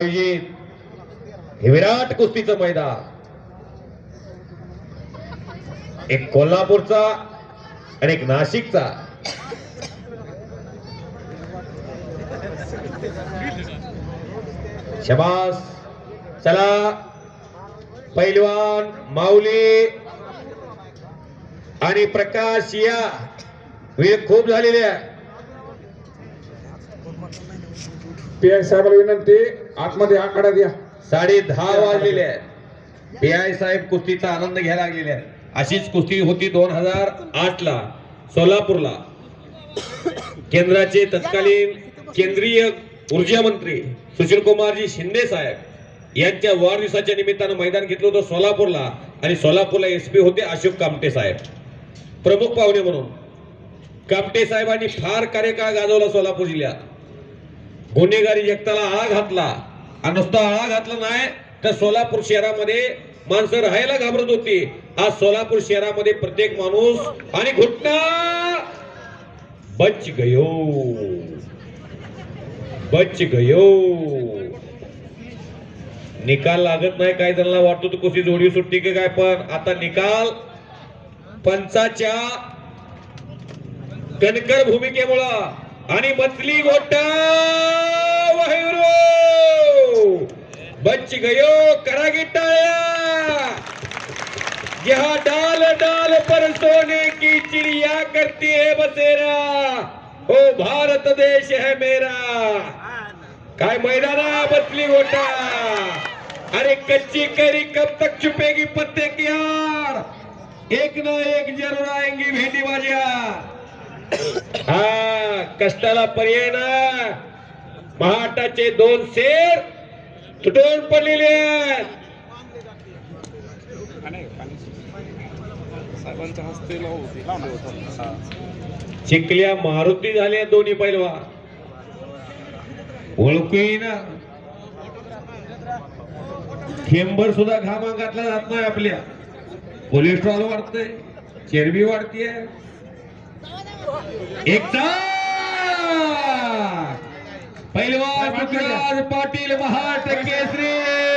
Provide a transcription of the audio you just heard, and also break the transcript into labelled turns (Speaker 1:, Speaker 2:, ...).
Speaker 1: आयोजित हे विराट कुस्तीचं मैदान. एक कोल्हापूरचा आणि एक नाशिकचा. शबास चला. पैलवान माऊली आणि प्रकाश या. वेळ खूप झालेले आहे.
Speaker 2: पी आय साहेबाला विनंती आतमध्ये आखाडा द्या.
Speaker 1: साडे दहा वाजलेले आहेत. पी आय साहेब कुस्तीचा आनंद घ्यायला लागलेले आहेत. अशीच कुस्ती होती दोन हजार आठ ला सोलापूरला. केंद्राचे तत्कालीन केंद्रीय ऊर्जा मंत्री सुशील कुमारजी शिंदे साहेब यांच्या वाढदिवसाच्या निमित्तानं मैदान घेतलं होतं सोलापूरला आणि सोलापूरला एसपी होते अशोक कामटे साहेब. प्रमुख पाहुणे म्हणून. कामटे साहेबांनी फार कार्यकाळ गाजवला सोलापूर जिल्ह्यात. गुन्हेगारी जगताला आळा घातला. आणि नुसता आळा घातला नाही तर सोलापूर शहरामध्ये माणसं राहायला घाबरत होती. आज सोलापूर शहरामध्ये प्रत्येक माणूस आणि घुटना बच गयो. बच गयो. निकाल लागत नाही काय जणांना वाटतो तो कशी जोडी सुट्टी की काय पण आता निकाल पंचाच्या कणकर भूमिकेमुळं आणि मथली गोटा वाहिरो! बच गयो करा की टाळ्या! यहाँ डाल डाल पर सोने की चिड़िया करती है बसेरा। ओ भारत देश है मेरा। काय मैदाना बसली गोटा अरे कच्ची करी कब तक छुपेगी पत्ते की यार एक ना एक जरूर आएंगी भेंडी बाजिया हा। कष्टाला पर्याय ना. महाटाचे दोन शेर तुटून पडलेले
Speaker 2: साहेबांच्या हस्ते
Speaker 1: चिखल्या मारुती झाल्या दोन्ही पैलवा. ओळखूही ना थेंबर सुद्धा घामा घातला जात नाही आपल्या. कोलेस्ट्रॉल वाढतंय चरबी वाढतीये. एकटा पैलवान पाटील महाट केसरी।